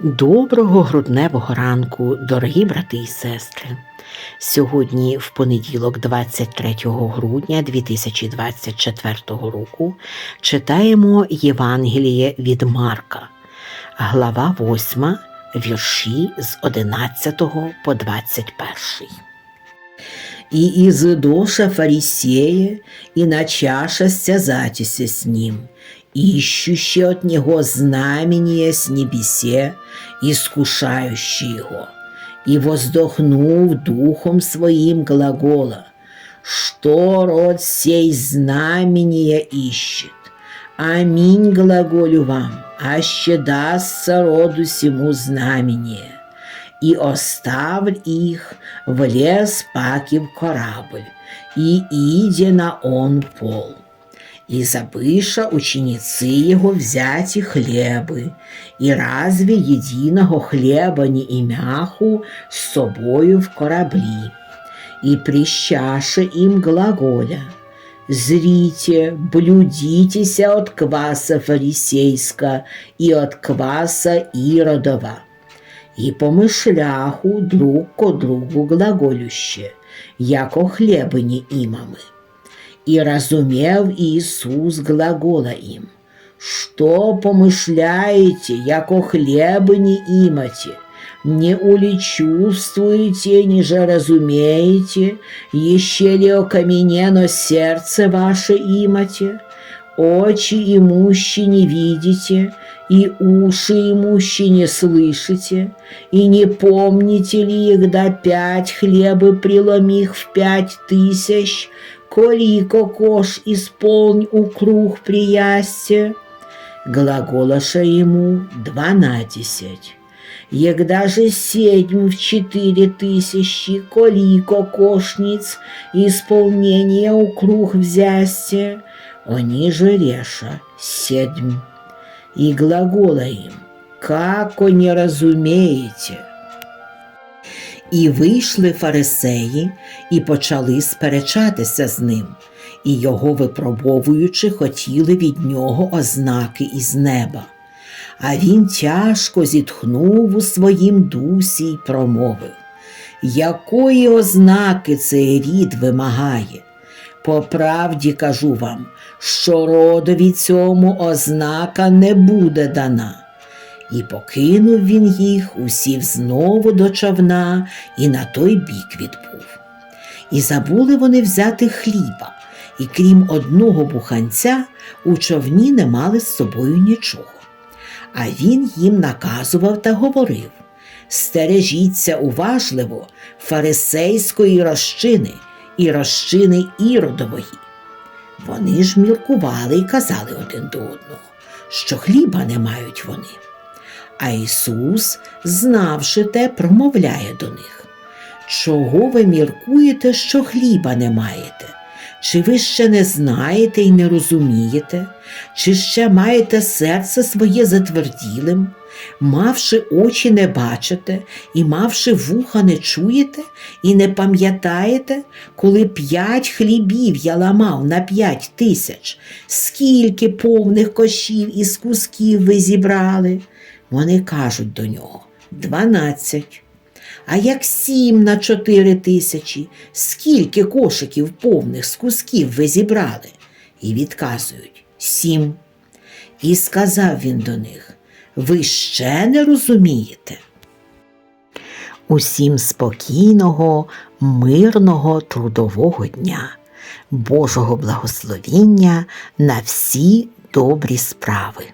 Доброго грудневого ранку, дорогі брати і сестри. Сьогодні, в понеділок, 23 грудня 2024 року, читаємо Євангеліє від Марка, глава 8, вірші з 11 по 21. и изыдоша фарисея, и начаша стязатися с ним, ищущие от него знамения с небесе, искушающие его, и воздохнув духом своим глагола, что род сей знамения ищет. Аминь глаголю вам, аще дастся роду сему знамение и оставль их, влез паки в корабль, и иде на он пол. И забыша ученицы его взять и хлебы, и разве единого хлеба не имяху с собою в корабли, и прищаше им глаголя, «Зрите, блюдитеся от кваса фарисейска и от кваса Иродова» і помишляху друг ко другу глаголюще, яко хлебині имами. И разумел Иисус глагола им, что помышляете, яко хлебыни имате, не ули чувствуете, ниже разумеете, еще ли окаменено сердце ваше имате, очи имущи не видите, и уши имущи не слышите, и не помните ли, когда пять хлебы преломих в пять тысяч, коли кокош исполнь укруг приясте? Глаголоша ему дванадесять. Егда же седьм в четыре тысячи, коли кокошниц исполнение укруг взясте, они же реша седьм и глагола им, «Како не разумеєте?» І вийшли фарисеї і почали сперечатися з ним, і його випробовуючи, хотіли від нього ознаки із неба. А він тяжко зітхнув у своїм дусі й промовив, якої ознаки цей рід вимагає? По правді кажу вам, що родові цьому ознака не буде дана. І покинув він їх, усів знову до човна і на той бік відбув. І забули вони взяти хліба, і крім одного буханця, у човні не мали з собою нічого. А він їм наказував та говорив Стережіться уважливо фарисейської розчини і розчини іродової. Вони ж міркували і казали один до одного, що хліба не мають вони. А Ісус, знавши те, промовляє до них. Чого ви міркуєте, що хліба не маєте? Чи ви ще не знаєте і не розумієте, чи ще маєте серце своє затверділим, мавши очі не бачите, і мавши вуха не чуєте, і не пам'ятаєте, коли п'ять хлібів я ламав на п'ять тисяч, скільки повних кошів із кусків ви зібрали? Вони кажуть до нього дванадцять. А як сім на чотири тисячі, скільки кошиків повних з кусків ви зібрали? І відказують сім. І сказав він до них ви ще не розумієте? Усім спокійного, мирного трудового дня, Божого благословіння на всі добрі справи.